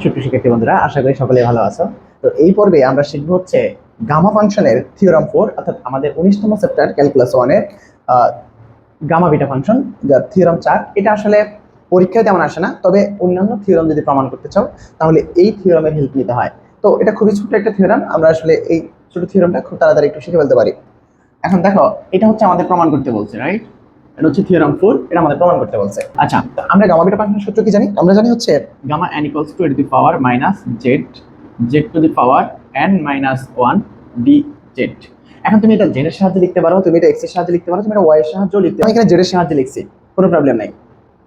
সুপ্রিয় শিক্ষার্থী বন্ধুরা, আশা করি সকলে ভালো আছো। তো এই পর্বে আমরা শিখব হচ্ছে গামা ফাংশনের থিওরাম ফোর অর্থাৎ আমাদের উনিশতম চ্যাপ্টার ক্যালকুলাস ওয়ানের গামা বিটা ফাংশন যার থিওরাম চার। এটা আসলে পরীক্ষায় তেমন আসে না, তবে অন্যান্য থিওরাম যদি প্রমাণ করতে চাও, তাহলে এই থিওরামের হেল্প নিতে হয়। তো এটা খুবই ছোট একটা থিওরাম আমরা আসলে এই ছোট থিওরামটা খুব তাড়াতাড়ি একটু শিখে ফেলতে পারি। এখন দেখো, এটা হচ্ছে আমাদের প্রমাণ করতে বলছে রাইট এটা হচ্ছে থিওরাম ফোর এটা আমাদের প্রমাণ করতে বলছে। আচ্ছা আমরা গামা বিটা ফাংশনের সূত্র কি জানি? আমরা জানি হচ্ছে gamma n equals to to the power minus z z to the power n minus one d z এখন তুমি এটা জেড এর সাহায্যে লিখতে পারো, তুমি এটা এক্সের সাহায্যে লিখতে পারো, তুমি এটা ওয়াই এর সাহায্যে লিখতে পারো। এখানে জেড এর সাহায্যে লিখছি, কোনো প্রবলেম নাই।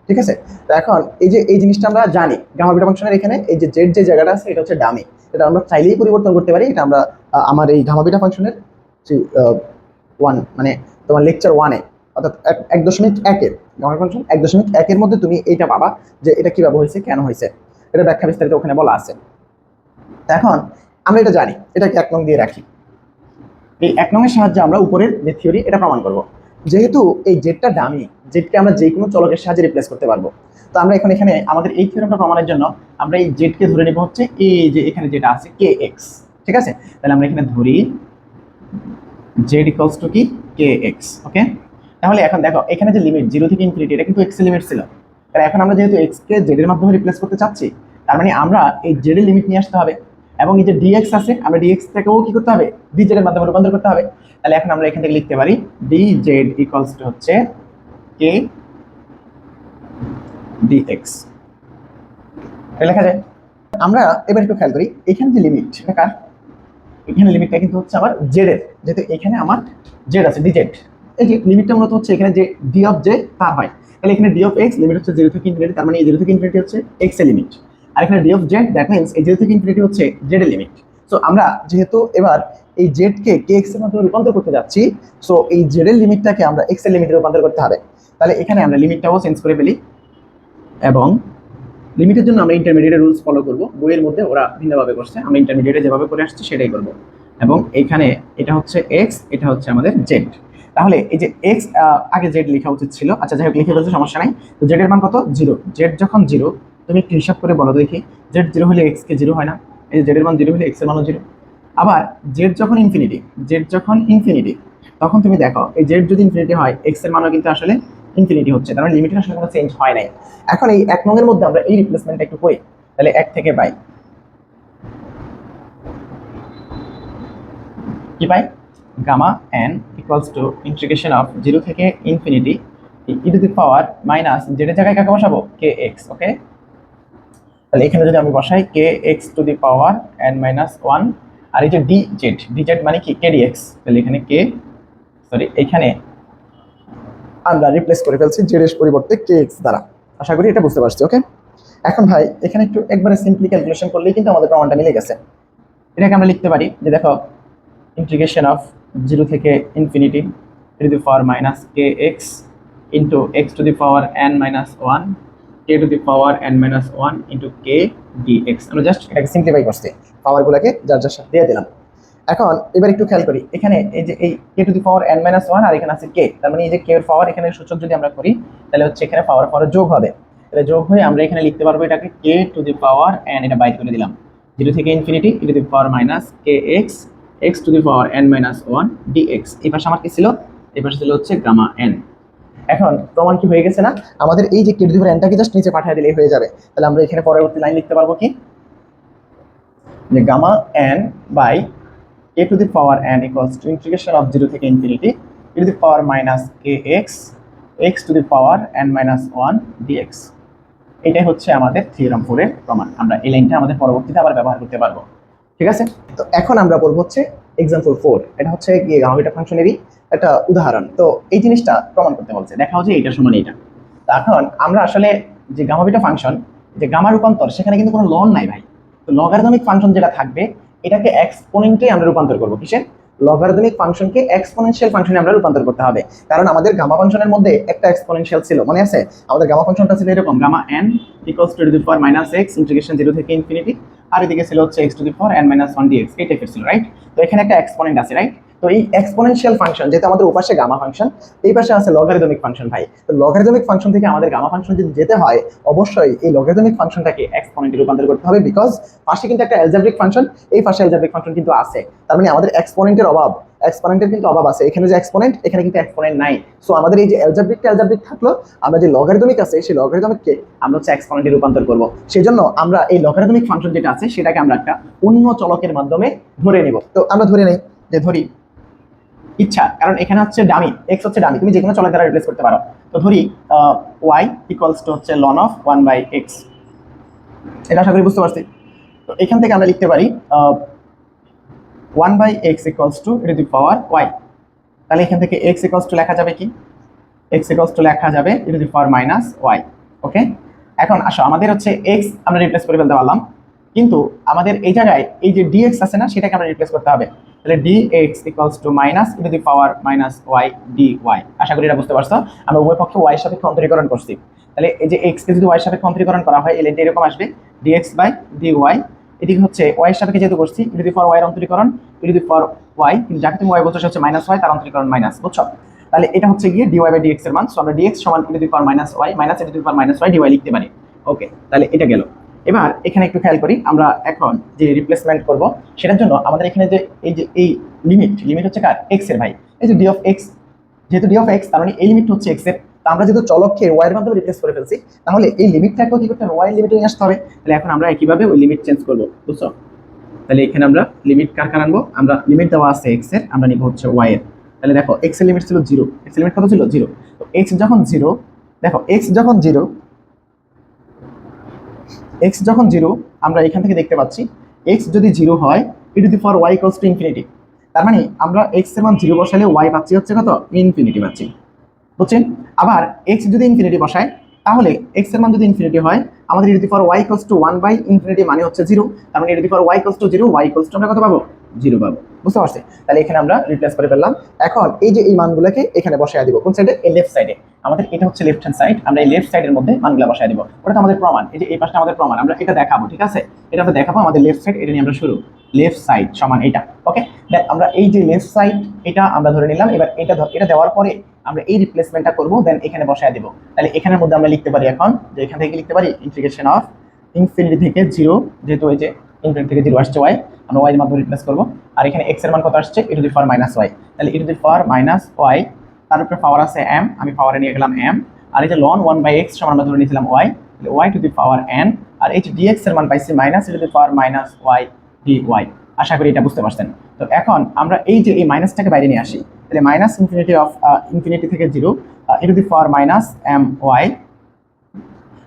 ঠিক আছে? তো এখন এই যে, এই জিনিসটা আমরা জানি গামা বিটা ফাংশনের এখানে এই যে জেড যে জায়গাটা আছে, এটা হচ্ছে ডামি এটা আমরা চাইলেই পরিবর্তন করতে পারি, এটা আমরা আমার এই গামা বিটা ফাংশনের ওয়ান মানে তোমার লেকচার ওয়ানে অর্থাৎ এক- দশমিক একের গামা ফাংশন এক দশমিক একের মধ্যে তুমি এইটা পাবা যে এটা কীভাবে হয়েছে, কেন হয়েছে। এটা ব্যাখ্যা বিস্তারিত ওখানে বলা আছে। এখন আমরা এটা জানি, এটাকে এক নং দিয়ে রাখি। এই এক নংয়ের সাহায্যে আমরা উপরের যে থিওরি এটা প্রমাণ করব। যেহেতু এই জেডটা দামি জেডকে আমরা যে কোনো চলকের সাহায্যে রিপ্লেস করতে পারব। তো আমরা এখন এখানে আমাদের এই থিওরিটা প্রমাণের জন্য আমরা এই জেডকে ধরে নেব হচ্ছে এই যে এখানে যেটা আছে কে এক্স ঠিক আছে? তাহলে আমরা এখানে ধরি জেড ইকুয়ালস টু কি? কে এক্স ওকে তাহলে এখন দেখো, এখানে যে লিমিট জিরো থেকে ইনফিনিটি এটা কিন্তু এক্স লিমিট ছিল। তাহলে এখন আমরা যেহেতু এক্স কে জেড এর মাধ্যমে রিপ্লেস করতে চাচ্ছি, তার মানে আমরা এই জেড এর লিমিট নিয়ে আসতে হবে। এবং এই যে ডিএক্স আছে, আমরা ডিএক্স থেকেও কি করতে হবে? ডি জেড এর মাধ্যমে রূপান্তর করতে হবে। তাহলে এখন আমরা এখান থেকে লিখতে পারি ডি জেড ইকুয়ালস টু হচ্ছে কে ডিএক্স লেখা যায়, আমরা এবার একটু খেয়াল করি, এখানে যে লিমিট এটা কার? এখানে লিমিটটা কিন্তু হচ্ছে আমার জেড এর, যেহেতু এখানে আমার জেড আছে ডিজেড এই যে লিমিটটা মূলত হচ্ছে এখানে যে ডি অফ জে তার হয়। তাহলে এখানে ডি অফ এক্স লিমিট হচ্ছে জিরো থেকে ইনফিনিটি তার মানে এই জিরো থেকে ইনফিনিটি হচ্ছে এক্সের লিমিট আর এখানে D of Z that means এই জিরো থেকে ইনফিনিটি হচ্ছে জেড এর লিমিট সো আমরা যেহেতু এবার এই জেড কে কে এক্সের মাধ্যমে রূপান্তর করতে যাচ্ছি সো এই জেড এর লিমিটটাকে আমরা এক্সের লিমিটে রূপান্তর করতে হবে। তাহলে এখানে আমরা লিমিটটাও চেঞ্জ করে ফেলি এবং লিমিটের জন্য আমরা ইন্টারমিডিয়েটের রুলস ফলো করব। বইয়ের মধ্যে ওরা ভিন্নভাবে করছে। আমরা ইন্টারমিডিয়েটে যেভাবে করে আসছি, সেটাই করব। এবং এখানে এটা হচ্ছে এক্স এটা হচ্ছে আমাদের জেড তাহলে এই যে এক্স আগে জেড লেখা উচিত ছিল। আচ্ছা যাই হোক, লিখে ফেলছে সমস্যা নাই। তো জেড এর মান কত? জিরো জেড যখন জিরো তুমি একটু হিসাব করে বলো দেখি। জেড জিরো হলে এক্স কে জিরো হয় না। এই যে জেড এর মান জিরো হলে এক্সের মানও জিরো আবার জেড যখন ইনফিনিটি জেড যখন ইনফিনিটি তখন তুমি দেখো, এই জেড যদি ইনফিনিটি হয় এক্সের মানও কিন্তু আসলে ইনফিনিটি হচ্ছে। তার মানে লিমিটের আসলে কোনো চেঞ্জ হয় নাই। এখন এই এক নঙের মধ্যে আমরা এই রিপ্লেসমেন্টটা একটু করি। তাহলে এক থেকে পাই কি পাই gamma n equals to integration of zero থেকে infinity e to the power minus জেডের জায়গায় কাকে বসাবো? কে এক্স ওকে তাহলে এখানে যদি আমি বসাই k x to the power n minus one আর এই যে ডি জেড ডি জেড মানে কি? কে ডি এক্স তাহলে এখানে কে সরি এখানে আমরা রিপ্লেস করে ফেলছি জেড এর পরিবর্তে কে এক্স দ্বারা। আশা করি এটা বুঝতে পারছি ওকে এখন ভাই, এখানে একটু একবারে সিম্পলি ক্যালকুলেশন করলেই কিন্তু আমাদের প্রমাণটা মিলে গেছে। এটাকে আমরা লিখতে পারি যে দেখো ইন্টিগ্রেশন অফ জিরো থেকে infinity to the power minus k x into x to the power n minus one k to the power n minus one into k d x আমরা জাস্ট এটাকে সিম্পলিফাই করছি পাওয়ারগুলোকে যার যার সাথে দিয়ে দিলাম। এখন এবার একটু খেয়াল করি, এখানে এই যে এই k to the power n minus one আর এখানে আছে কে তার মানে এই যে কে এর পাওয়ার এখানে সূচক যদি আমরা করি, তাহলে হচ্ছে এখানে পাওয়ার পাওয়ার যোগ হবে। তাহলে যোগ হয়ে আমরা এখানে লিখতে পারব এটাকে কে টু দি পাওয়ার এন এটা বাইর করে দিলাম। জিরো থেকে infinity e to the power minus k x x to the power n minus one d x এই পাশে আমার কি ছিল? এই পাশে ছিল হচ্ছে গামা এন এখন প্রমাণ কি হয়ে গেছে না? আমাদের এই যে কে টু দি পাওয়ার এনটাকে জাস্ট নিচে পাঠিয়ে দিলেই হয়ে যাবে। তাহলে আমরা এখানে পরবর্তী লাইন লিখতে পারব কি? যে gamma n by a to the power n equals to integration of 0 থেকে infinity e to the power minus kx, x to the power n minus 1 dx এটাই হচ্ছে আমাদের থিওরাম ফোরের প্রমাণ। আমরা এই লাইনটা আমাদের পরবর্তীতে আবার ব্যবহার করতে পারব। ঠিক আছে? তো এখন আমরা বলব হচ্ছে এক্সাম্পল ফোর এটা হচ্ছে গিয়ে গামাবিটা ফাংশনেরই একটা উদাহরণ। তো এই জিনিসটা প্রমাণ করতে বলছে দেখা হচ্ছে এইটা সমান এইটা তো এখন আমরা আসলে যে গামাবিটা ফাংশন, যে গামা রূপান্তর, সেখানে কিন্তু কোনো লন নাই ভাই। তো লগারিদমিক ফাংশন যেটা থাকবে, এটাকে এক্সপোনেন্টে আমরা রূপান্তর করব। কিসে লগারিদমিক ফাংশনকে এক্সপোনেনশিয়াল ফাংশনে আমরা রূপান্তর করতে হবে। কারণ আমাদের গামা ফাংশনের মধ্যে একটা এক্সপোনেনশিয়াল ছিল, মনে আছে? আমাদের গামা ফাংশনটা ছিল এরকম, gamma n equals to the power minus x integration zero থেকে ইনফিনিটি আর এদিকে ছিল হচ্ছে x to the four n minus one d x এই টাইপের ছিল রাইট তো এখানে একটা এক্সপোনেন্ট আছে রাইট তো এই এক্সপোনেনশিয়াল ফাংশন যেহেতু আমাদের উপাশে গামা ফাংশন এই পাশে আছে লগারিদমিক ফাংশন ভাই। তো লগারিদমিক ফাংশন থেকে আমাদের গামা ফাংশন যদি যেতে হয়, অবশ্যই এই লগারিদমিক ফাংশনটাকে এক্সপোনেন্টে রূপান্তর করতে হবে বিকজ পাশে কিন্তু একটা অ্যালজেব্রিক ফাংশন এই পাশে অ্যালজেব্রিক ফাংশন কিন্তু আছে। তার মানে আমাদের এক্সপোনেন্টের অভাব এক্সপোনেন্টের কিন্তু অভাব আছে। এখানে যে এক্সপোনেন্ট এখানে কিন্তু এক্সপোনেন্ট নাই। সো আমাদের এই যে অ্যালজেব্রিকটা অ্যালজেব্রিক থাকল, আমরা যে লগারিদমিক আছে, সেই লগারিদমিককে আমরা হচ্ছে এক্সপোনেন্টে রূপান্তর করব। সেই জন্য আমরা এই লগারিদমিক ফাংশন যেটা আছে, সেটাকে আমরা একটা অন্য চলকের মাধ্যমে ধরে নেব। তো আমরা ধরে নেই, যে ধরি ইচ্ছা, কারণ এখানে হচ্ছে ডামি এক্স হচ্ছে ডামি তুমি যে কোনো চলক দ্বারা রিপ্লেস করতে পারো। তো ধরি ওয়াই ইকুয়ালস টু হচ্ছে ln of one by x এটা আশা করি বুঝতে পারছি। তো এখান থেকে আমরা লিখতে পারি one by x equals to এটা দি পাওয়ার ওয়াই তাহলে এখান থেকে এক্স ইকুয়ালস টু লেখা যাবে কি? এক্স ইকুয়ালস টু লেখা যাবে, এটা the power minus y okay এখন আসো, আমাদের হচ্ছে এক্স আমরা রিপ্লেস করে ফেলতে পারলাম। কিন্তু আমাদের এই জায়গায় এই যে ডিএক্স আছে না, সেটাকে আমরা রিপ্লেস করতে হবে। তাহলে d x equals to minus into the power minus y d y আশা করি এটা বুঝতে পারছ। আমরা উভয় পক্ষে ওয়াই সাপেক্ষে অন্তরীকরণ করছি। তাহলে এই যে এক্স কে যদি ওয়াই সাপেক্ষে অন্তরীকরণ করা হয় এল এরকম আসবে। ডিএক্স বাই ডি ওয়াই এদিকে হচ্ছে ওয়াই সাপেক্ষে যেহেতু করছি ইন্টু দি পাওয়ার ওয়াই অন্তরীকরণ ইন্টু দি পাওয়ার ওয়াই কিন্তু যাকে তুমি ওয়াই বলছো হচ্ছে মাইনাস ওয়াই তার অন্তরীকরণ মাইনাস বুঝছ? তাহলে এটা হচ্ছে গিয়ে ডিওয়াই বাই ডিএক্স এর মান। সো আমরা ডিএক্স সমান into the power minus y minus into the power minus y d y লিখতে পারি। ওকে তাহলে এটা গেল। এবার এখানে একটু খেয়াল করি, আমরা এখন যে রিপ্লেসমেন্ট করব, সেটার জন্য আমাদের এখানে যে, এই যে, এই লিমিট লিমিট হচ্ছে কার? এক্সের ভাই। এই যে ডি অফ এক্স যেহেতু ডি অফ এক্স তার মানে এই লিমিট হচ্ছে এক্সের। তা আমরা যেহেতু চলককে এর মাধ্যমে রিপ্লেস করে ফেলছি, তাহলে এই লিমিটটাকেও কি করতে হবে? ওয়াই লিমিটে নিয়ে আসতে হবে। তাহলে এখন আমরা একইভাবে ওই লিমিট চেঞ্জ করব, বুঝছ? তাহলে এখানে আমরা লিমিট কার কার আনব? আমরা লিমিট দেওয়া আছে এক্সের, আমরা নিব হচ্ছে ওয়াই এর। তাহলে দেখো এক্সের লিমিট ছিল জিরো এক্স লিমিট কত ছিল? জিরো তো এক্স যখন জিরো দেখো এক্স যখন জিরো এক্স যখন জিরো আমরা এখান থেকে দেখতে পাচ্ছি এক্স যদি জিরো হয় e to the for y equals to infinity তার মানে আমরা এক্সের মান জিরো বসালে ওয়াই পাচ্ছি হচ্ছে কত? ইনফিনিটি পাচ্ছি। বুঝছেন? আবার এক্স যদি ইনফিনিটি বসায়, তাহলে এক্সের মান যদি ইনফিনিটি হয়, আমাদের e to the for y equals to one by infinity মানে হচ্ছে জিরো তার মানে e to the for y equals to zero y equals to আমরা কত পাবো? জিরো পাবো। বুঝতে পারছি তাহলে এখানে আমরা রিপ্লেস করে ফেললাম। এখন এই যে এই মানগুলোকে এখানে বসায় দিব, কোন সাইডে লেফট সাইডে আমাদের এটা হচ্ছে লেফট হ্যান্ড সাইড আমরা এই লেফট সাইডের মধ্যে মানগুলো বসায় দেবো। ওটা আমাদের প্রমাণ। এই যে এই পাশটা আমাদের প্রমাণ, আমরা এটা দেখাবো, ঠিক আছে? এটা আমরা দেখাবো, আমাদের লেফট সাইড এটা নিয়ে আমরা শুরু। লেফট সাইড সমান এটা ওকে দেন আমরা এই যে লেফট সাইড এটা আমরা ধরে নিলাম, এবার এটা এটা দেওয়ার পরে আমরা এই রিপ্লেসমেন্টটা করব দেন এখানে বসায় দিব। তাহলে এখানের মধ্যে আমরা লিখতে পারি এখন, যে এখান থেকে লিখতে পারি ইন্টিগ্রেশন অফ ইনফিনিটি থেকে জিরো যেহেতু ওই যে ইনফিনিটি থেকে জিরো আসছে ওয়াই আমরা ওয়াই এর মাধ্যমে রিপ্লেস করব। আর এখানে এক্সের মান কত আসছে? E to the power minus y তাহলে e to the power minus y তার উপরে পাওয়ার আছে এম আমি পাওয়ারে নিয়ে গেলাম এম আর এই যে লন ওয়ান বাই এক্স সমান আমরা ধরে নিয়েছিলাম y y to the power n আর এই যে ডিএক্স এর মান পাইছি minus e to the power minus y d y আশা করি এটা বুঝতে পারছেন। তো এখন আমরা এই যে এই মাইনাসটাকে বাইরে নিয়ে আসি, তাহলে মাইনাস ইনফিনিটি অফ ইনফিনিটি থেকে zero e to the power minus m y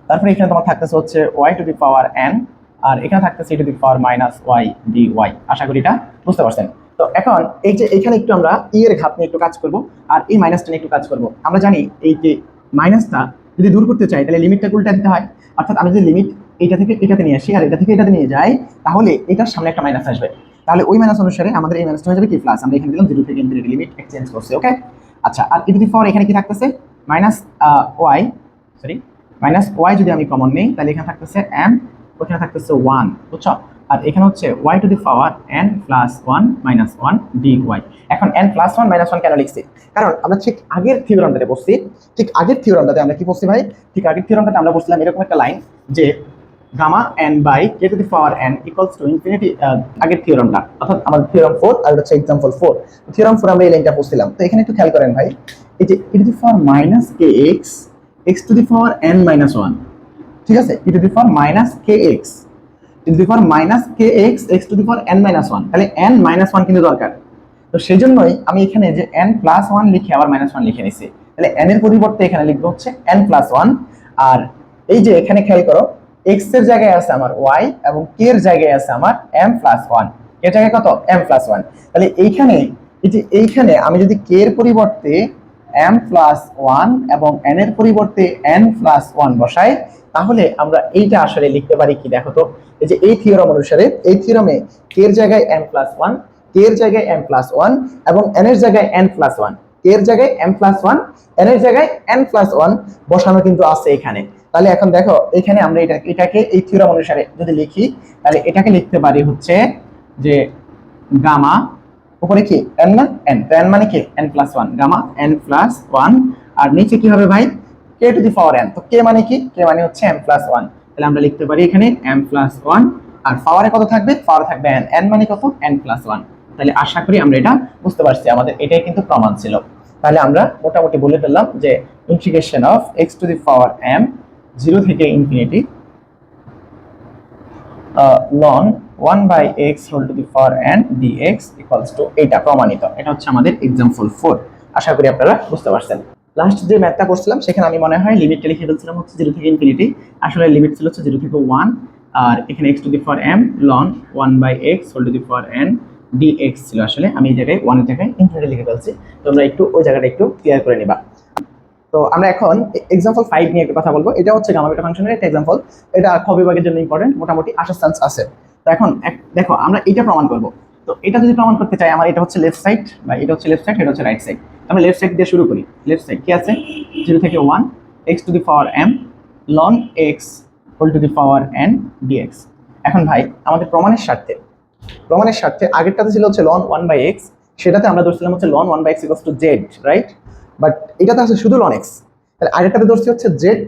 তারপরে এখানে তোমার থাকতেছে হচ্ছে y to the power n আর এখানে থাকতেছে to the power minus y d y আশা করি এটা বুঝতে পারছেন। তো এখন এই যে এখানে একটু আমরা ই এর ঘাত নিয়ে একটু কাজ করব আর এই মাইনাসটা নিয়ে একটু কাজ করব। আমরা জানি এই যে মাইনাসটা যদি দূর করতে চাই, তাহলে লিমিটটা উল্টা দিতে হয়। অর্থাৎ আমি যদি লিমিট এটা থেকে এটাতে নিয়ে আসি আর এটা থেকে এটাতে নিয়ে যাই, তাহলে এটার সামনে একটা মাইনাস আসবে। তাহলে ওই মাইনাস অনুসারে আমাদের এই মাইনাসটা হয়ে যাবে কি? প্লাস আমরা এখানে দিলাম জিরো থেকে ইনফিনিটি লিমিট এক্সচেঞ্জ করছি ওকে আচ্ছা আর ই টু দি পাওয়ার এখানে কি থাকতেছে? Minus y sorry minus y যদি আমি কমন নেই, তাহলে এখানে থাকতেছে এম ওখানে থাকতেছে ওয়ান বুঝছ? আর এখানে হচ্ছে y to the power n plus one minus one d y এখন n plus one minus one কেন লিখছি? কারণ আমরা ঠিক আগের থিওরামটাতে বসছি ঠিক আগের থিওরামটাতে আমরা কি বসছি ভাই? ঠিক আগের থিওরামটাতে আমরা বসছিলাম এরকম একটা লাইন যে gamma n by k to the power n equals to infinity আগের থিওরামটা অর্থাৎ আমাদের থিওরাম ফোর আর হচ্ছে এক্সাম্পল ফোর থিওরাম ফোর আমরা এই লাইনটা বসছিলাম তো এখানে একটু খেয়াল করেন ভাই, এই যে e to the power minus k x x to the power n minus one ঠিক আছে? E to the power minus k x to the power minus k x x to the power n minus one তাহলে n minus one কিন্তু দরকার। তো সেই জন্যই আমি এখানে যে এন প্লাস ওয়ান লিখে আবার মাইনাস ওয়ান লিখে নিছি। তাহলে এন এর পরিবর্তে এখানে লিখব হচ্ছে এন প্লাস ওয়ান আর এই যে এখানে খেয়াল করো এক্সের জায়গায় আছে আমার ওয়াই এবং কে এর জায়গায় আছে আমার এম প্লাস ওয়ানের জায়গায় কত? এম প্লাস ওয়ান তাহলে এইখানে, এই যে এইখানে আমি যদি কে এর পরিবর্তে এম প্লাস ওয়ান এবং এন এর পরিবর্তে এন প্লাস ওয়ান বসাই তাহলে আমরা এইটা আসলে লিখতে পারি কি দেখো তো? এই যে এই থিওরাম অনুসারে, এই থিওরামে কে এর জায়গায় এম প্লাস ওয়ান কে এর জায়গায় এম প্লাস ওয়ান এবং এন এর জায়গায় এন প্লাস ওয়ান কে এর জায়গায় এম প্লাস ওয়ান এন এর জায়গায় এন প্লাস ওয়ান বসানো কিন্তু আছে এখানে। তাহলে এখন দেখো, এখানে আমরা এটা, এটাকে এই থিওরাম অনুসারে যদি লিখি, তাহলে এটাকে লিখতে পারি হচ্ছে যে গামা, উপরে কি? n না n তো n মানে কি? n plus one gamma, n plus one আর নিচে কি হবে ভাই? K to the power n তো k মানে কি? K মানে হচ্ছে m প্লাস ওয়ান তাহলে আমরা লিখতে পারি এখানে m প্লাস ওয়ান আর পাওয়ারে কত থাকবে? পাওয়ার থাকবে n n মানে কত? n প্লাস ওয়ান তাহলে আশা করি আমরা এটা বুঝতে পারছি। আমাদের এটাই কিন্তু প্রমাণ ছিল। তাহলে আমরা মোটামুটি বলে ফেললাম যে integration of x to the power m zero থেকে infinity ln one by x whole to the power n d x equals to এটা প্রমাণিত। এটা হচ্ছে আমাদের এক্সাম্পল ফোর আশা করি আপনারা বুঝতে পারছেন। লাস্ট যে ম্যাথটা করছিলাম, সেখানে আমি মনে হয় লিমিটটা লিখে ফেলছিলাম হচ্ছে জিরো থেকে ইনফিনিটি আসলে লিমিট ছিল হচ্ছে জিরো থেকে ওয়ান আর এখানে x to the for m ln one by x whole to the power n d x ছিল আসলে। আমি এই জায়গায় ওয়ানের জায়গায় ইনফিনিটি লিখে ফেলছি। তোমরা একটু ওই জায়গাটা একটু ক্লিয়ার করে নিবা। তো আমরা এখন এক্সাম্পল ফাইভ নিয়ে একটু কথা বলব। এটা হচ্ছে গামা বেটা ফাংশনের একটা এক্সাম্পল এটা খ বিভাগের জন্য ইম্পর্টেন্ট মোটামুটি আসার চান্স আছে। তো এখন দেখো, আমরা এটা প্রমাণ করব। তো এটা যদি প্রমাণ করতে চাই, আমার এটা হচ্ছে লেফট সাইড বা এটা হচ্ছে লেফট সাইড এটা হচ্ছে রাইট সাইড আমরা লেফট সাইড দিয়ে শুরু করি। লেফট সাইড কি আছে? জিরো থেকে one x to the power m ln x whole to the power n d x এখন ভাই, আমাদের প্রমাণের স্বার্থে প্রমাণের স্বার্থে আগেরটাতে ছিল হচ্ছে লন ওয়ান বাই এক্স সেটাতে আমরা ধরছিলাম হচ্ছে ln one by x equals to z right but এটাতে আছে শুধু লন এক্স তাহলে আগেরটাতে ধরছি হচ্ছে জেড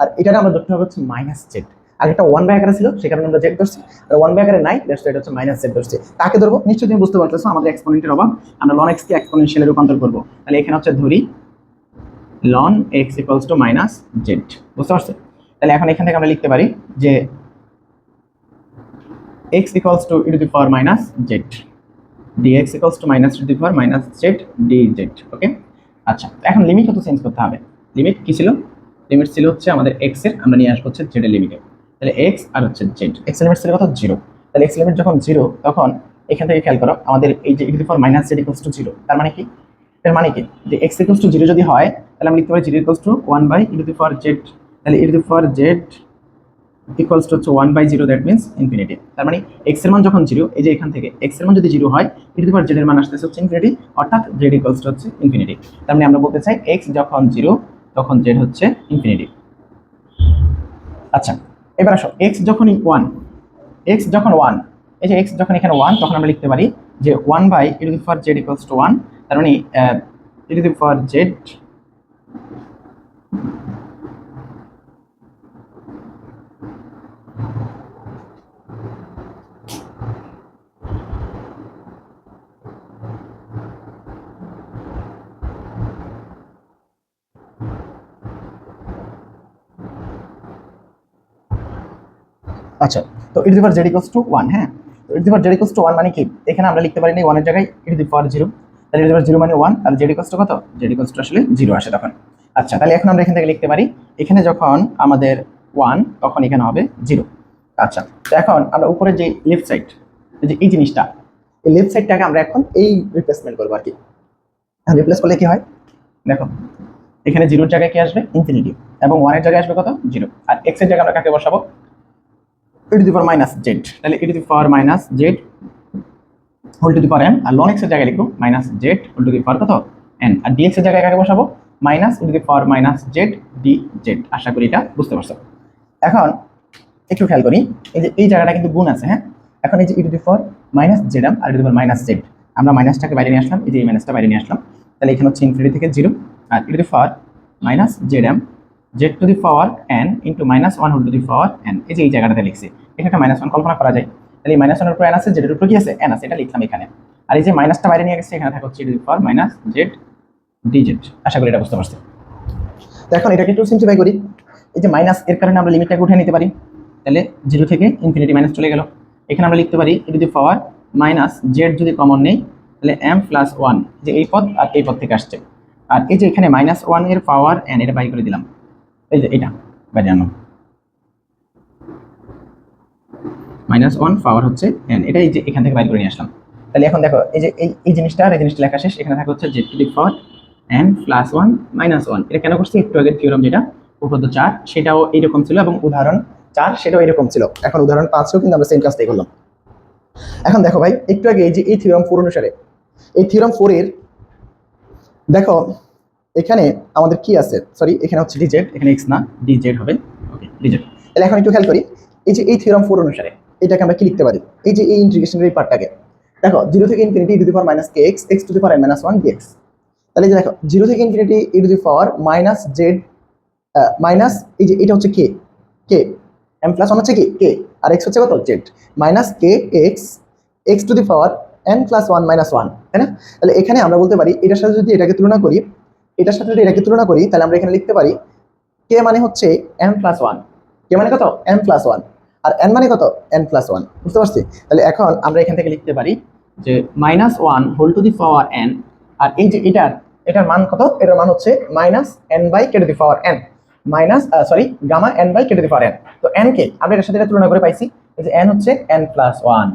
আর এটাতে আমরা ধরতে হবে হচ্ছে মাইনাস জেড আগেরটা ওয়ান বাই আকারে ছিল সে কারণে আমরা জেড ধরছি আর ওয়ান বাই আকারে নাই দ্যাটস এটা হচ্ছে মাইনাস জেড ধরছি। তাকে ধরবো? নিশ্চয়ই তুমি বুঝতে পারতেছো, আমাদের এক্সপোনেন্টের অভাব। আমরা লন এক্সকে এক্সপোনেনশিয়ালে রূপান্তর করব। তাহলে এখানে হচ্ছে ধরি ln x equals to minus z বুঝতে পারছ? তাহলে এখন এখান থেকে আমরা লিখতে পারি যে x equals to e to the power minus z dx equals to minus e to the power minus z dz ওকে আচ্ছা এখন লিমিট কত চেঞ্জ করতে হবে? লিমিট কি ছিল? লিমিট ছিল হচ্ছে আমাদের x এর, আমরা নিয়ে আসব হচ্ছে z এর লিমিটে তাহলে এক্স আর হচ্ছে এর লিমিট ছিল কত 0 তাহলে এর লিমিট যখন জিরো তখন এখান থেকে খেয়াল করো, আমাদের এই যে the power minus z equals to 0 তার মানে কি? তার মানে কি? যে এক্স equals to 0 যদি হয়, তাহলে আমরা লিখতে পারি 0 equals to 1 by e to the power z তাহলে to the power z equals to হচ্ছে one by zero that means infinity তার মানে এক্সের মান যখন জিরো এই যে এখান থেকে এক্সের মান যদি জিরো হয় ইটি পাওয়ার জেড এর মান আসতেছে হচ্ছে ইনফিনিটি অর্থাৎ জেড ইকুয়ালস টু হচ্ছে ইনফিনিটি তার মানে আমরা বলতে চাই এক্স যখন জিরো তখন জেড হচ্ছে ইনফিনিটি আচ্ছা এবার আসো এক্স যখন ওয়ান এক্স যখন ওয়ান এই যে এক্স যখন এখানে ওয়ান তখন আমরা লিখতে পারি যে one by u for z equals to one তার মানে ফর জেড আচ্ছা তো it power z equals to one হ্যাঁ? It power z equals to one মানে কি? এখানে আমরা লিখতে পারি ওয়ানের জায়গায় ইট পাওয়ার জিরো তাহলে ইট পাওয়ার জিরো মানে ওয়ান তাহলে জেড ইকুয়ালস টু কত? জেড ইকুয়ালস টু আসলে জিরো আসে তখন। আচ্ছা তাহলে এখন আমরা এখান থেকে লিখতে পারি, এখানে যখন আমাদের ওয়ান তখন এখানে হবে জিরো আচ্ছা তো এখন আমরা উপরে যে লেফট সাইড যে এই জিনিসটা, এই লেফট সাইডটাকে আমরা এখন এই রিপ্লেসমেন্ট করব আর কি। রিপ্লেস করলে কি হয়? দেখো, এখানে জিরোর জায়গায় কি আসবে? ইনফিনিটি এবং ওয়ানের জায়গায় আসবে কত? জিরো আর এক্সের জায়গায় আমরা কাকে বসাবো? E to the power minus z. তাহলে e to the power minus z whole to the power n, আর x এর জায়গায় লিখব minus z whole to the power কত? n. আর এর জায়গায় কাকে বসাবো? Minus e to the power minus z, dz আশা করি এটা বুঝতে পারছ। এখন একটু খেয়াল করি, এই যে এই জায়গাটা কিন্তু গুণ আছে হ্যাঁ? এখন এই যে to the power minus z, R the power minus z আমরা মাইনাসটাকে বাইরে নিয়ে আসলাম, এই যে এই মাইনাসটা বাইরে নিয়ে আসলাম। তাহলে এখানে হচ্ছে ইনফিনিটি থেকে জিরো আর e to the power minus z m z to the power n into minus one whole to the power n এই যে এই জায়গাটাতে লিখছি, এখানে একটা মাইনাস ওয়ান কল্পনা করা যায়। তাহলে এই মাইনাস ওয়ানের উপর এন আছে জেডের উপর কি আছে? এন আছে, এটা লিখলাম এখানে। আর এই যে মাইনাসটা বাইরে নিয়ে গেছে, এখানে থাকে হচ্ছে the power minus z d z আশা করি এটা বুঝতে পারছি। তো এখন এটাকে একটু সিম্পলিফাই করি। এই যে মাইনাস এর কারণে আমরা লিমিটটাকে উঠে নিতে পারি। তাহলে জিরো থেকে ইনফিনিটি মাইনাস চলে গেল। এখানে আমরা লিখতে পারি e to the power minus z যদি কমন নেই, তাহলে এম প্লাস ওয়ান যে এই পদ আর এই পদ থেকে আসছে। আর এই যে এখানে মাইনাস ওয়ানের পাওয়ার এন এটা বাই করে দিলাম। এই যে এটা আনলাম মাইনাস ওয়ান, পাওয়ার হচ্ছে এন এটা এই যে এখান থেকে বাইর করে নিয়ে আসলাম। তাহলে এখন দেখো, এই যে এই এই জিনিসটা আর এই জিনিসটা লেখা শেষ, এখানে থাকে হচ্ছে z to the power n plus one minus one এটা কেন করছি? একটু আগের থিওরাম যেটা, উপপাদ্য চার, সেটাও এইরকম ছিল এবং উদাহরণ চার, সেটাও এরকম ছিল। এখন উদাহরণ পাঁচও কিন্তু আমরা সেম কাজটাই করলাম। এখন দেখো ভাই, একটু আগে এই যে এই থিওরাম ফোর অনুসারে, এই থিওরাম ফোরের দেখো এখানে আমাদের কি আছে? সরি এখানে হচ্ছে ডিজেড এখানে এক্স না ডিজেড হবে। ওকে ডিজেড তাহলে এখন একটু খেয়াল করি, এই যে এই থিওরাম ফোর অনুসারে, এটাকে আমরা কি লিখতে পারি? এই যে এই ইন্টিগ্রেশনের এই পার্টটাকে, দেখো জিরো থেকে infinity e to the power minus k x x to the power minus one dx তাহলে যে দেখো জিরো থেকে infinity e to the power minus z minus এই যে এটা হচ্ছে k k m plus one হচ্ছে কি? কে আর এক্স হচ্ছে কত? Z minus k x x to the power n plus one minus one তাই না? তাহলে এখানে আমরা বলতে পারি, এটার সাথে যদি এটাকে তুলনা করি এটার সাথে যদি এটাকে তুলনা করি, তাহলে আমরা এখানে লিখতে পারি কে মানে হচ্ছে এন প্লাস ওয়ান কে মানে কত? এন প্লাস ওয়ান আর এন মানে কত? এন প্লাস ওয়ান বুঝতে পারছি? তাহলে এখন আমরা এখান থেকে লিখতে পারি যে minus one whole to the power n আর এই যে এটার এটার মান কত? এটার মান হচ্ছে minus n by k to the power n minus sorry gamma n by k to the power n তো এন কে আমরা এটার সাথে এটা তুলনা করে পাইছি এই যে এন হচ্ছে এন প্লাস ওয়ান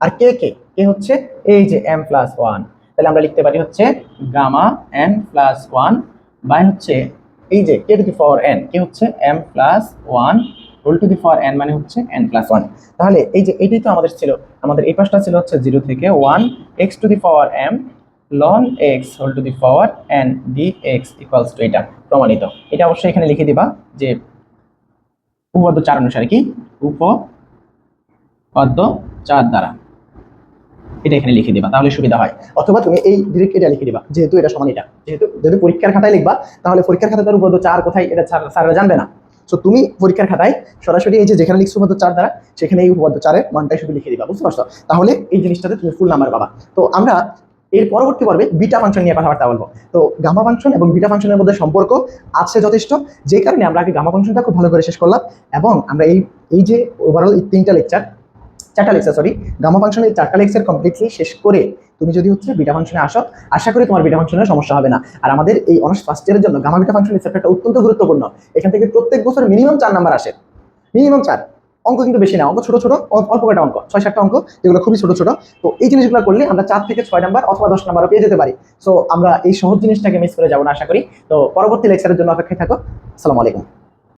আর কে কে? কে হচ্ছে এই যে এম প্লাস ওয়ান তাহলে আমরা লিখতে পারি হচ্ছে gamma n plus one by হচ্ছে এই যে কে to the power n k হচ্ছে m plus one whole to the power n মানে হচ্ছে এন প্লাস ওয়ান তাহলে এই যে এটাই তো আমাদের ছিল, আমাদের এই পাশটা ছিল হচ্ছে জিরো থেকে one x to the power m loan x whole to the power n d x equals to এটা প্রমাণিত। এটা অবশ্যই এখানে লিখে দিবা যে উপপাদ্য চার অনুসারে কি? উপপাদ্য চার দ্বারা। এটা এখানে লিখে দিবা, তাহলে সুবিধা হয়। অথবা তুমি এই ডিরেক্ট এটা লিখে দিবা, যেহেতু এটা সমান এটা। যেহেতু যদি পরীক্ষার খাতায় লিখবা, তাহলে পরীক্ষার খাতায় তার উপপাদ্য চার কোথায়, এটা স্যার- স্যাররা জানবে না। সো তুমি পরীক্ষার খাতায় সরাসরি এই যে যেখানে লিখছো উপপাদ্য চার দ্বারা, সেখানে এই উপপাদ্য চারের মানটাই শুধু লিখে দিবা, বুঝতে পারছ? তাহলে এই জিনিসটাতে তুমি ফুল নাম্বার পাবা। তো আমরা এর পরবর্তী পর্বে বিটা ফাংশন নিয়ে কথাবার্তা বলব। তো গামা ফাংশন এবং বিটা ফাংশনের মধ্যে সম্পর্ক আছে যথেষ্ট, যে কারণে আমরা আগে গামা ফাংশনটা খুব ভালো করে শেষ করলাম এবং আমরা এই এই যে ওভারঅল এই তিনটা লেকচার চারটা লেকচার সরি গামা ফাংশনের চারটা লেকচার কমপ্লিটলি শেষ করে তুমি যদি হচ্ছে বিটা ফাংশনে আসো, আশা করি তোমার বিটা ফাংশনের সমস্যা হবে না। আর আমাদের এই অনার্স ফার্স্ট ইয়ারের জন্য গামা বিটা ফাংশনের চ্যাপ্টারটা অত্যন্ত গুরুত্বপূর্ণ। এখান থেকে প্রত্যেক বছর মিনিমাম চার নাম্বার আসে। মিনিমাম চার। অঙ্ক কিন্তু বেশি না, অঙ্ক ছোট ছোট অল্প কয়টা অঙ্ক, ছয় সাতটা অঙ্ক, যেগুলো খুবই ছোট ছোট। তো এই জিনিসগুলো করলে আমরা চার থেকে ছয় নাম্বার অথবা দশ নাম্বারও পেয়ে যেতে পারি। সো আমরা এই সহজ জিনিসটাকে মিস করে যাব না, আশা করি। তো পরবর্তী লেকচারের জন্য অপেক্ষায় থাকো। আসসালামু আলাইকুম।